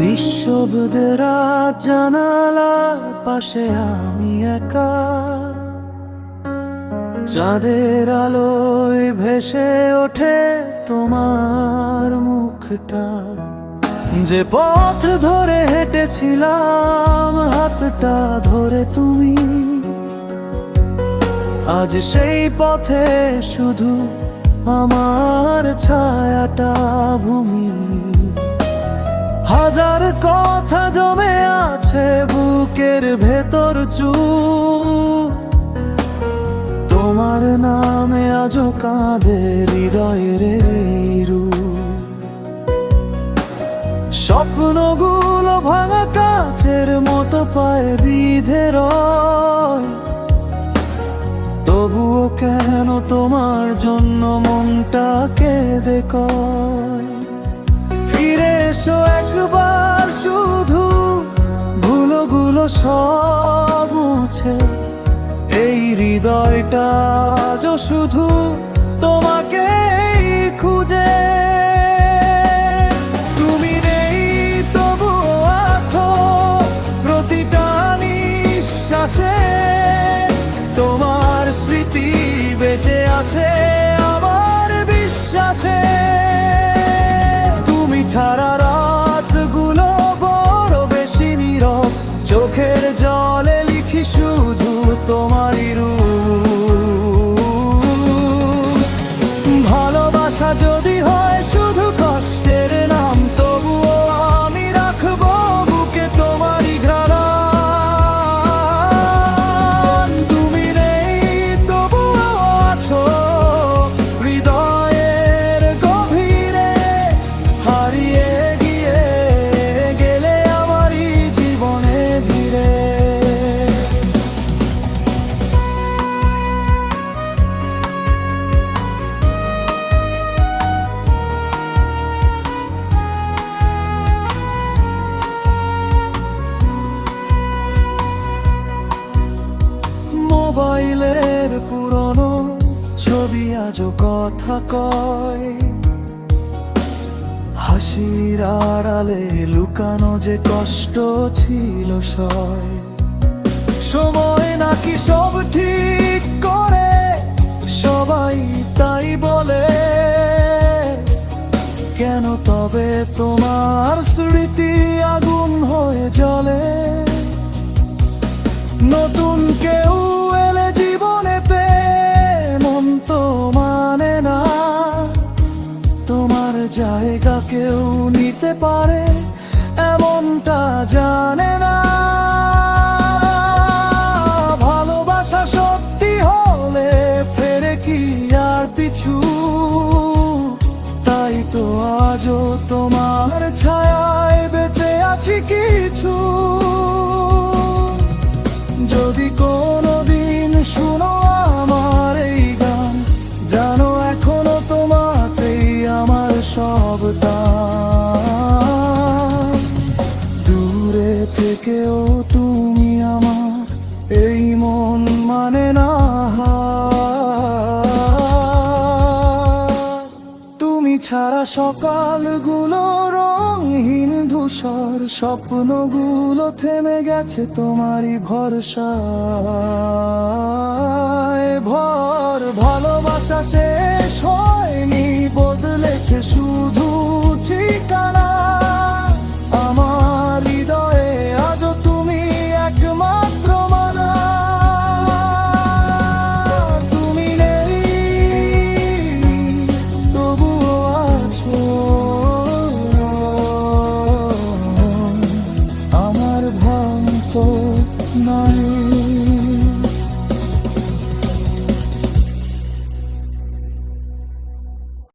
নিঃশব্দের রাত জানালার পাশে আমি একা। চাঁদের আলোয় ভেসে ওঠে তোমার মুখটা। যে পথ ধরে হেঁটেছিলাম, হাতটা ধরে তুমি। আজ সেই পথে শুধু আমার ছায়াটা ভূমি। হাজার কথা জমে আছে বুকের ভেতর চুপ। তোমার নামে আজও কাঁদে হৃদয়ের রু রূপ স্বপ্নগুলো ভাঙা কাচের মতো পায় বিধে রয়। তবুও কেন তোমার জন্য মনটা কেঁদে এসো একবার শুধু, ভুলোগুলো সব মুছে। এই হৃদয়টা আজ শুধু তোমাকে খুঁজে। তুমি নেই আছো প্রতিটা তোমার স্মৃতি বেঁচে আছে আমার বিশ্বাসে। শুধু ছবি আজও কথা কয়। হাসির আড়ালে লুকানো যে কষ্ট ছিল সয়। সময় নাকি সব ঠিক করে, সবাই তাই বলে। কেন তবে তোমার স্মৃতি আগুন হয়ে জ্বলে? নতুন কেউ কেউ নিতে পারে এমনটা জানে না। তুমি আমার এই মন মানে তুমি ছাড়া সকালগুলো রঙহীন ধূসর, স্বপ্নগুলো থেমে গেছে তোমারই ভরসায়। ভর, ভালোবাসা শেষ হয়নি, বদলেছে শুধু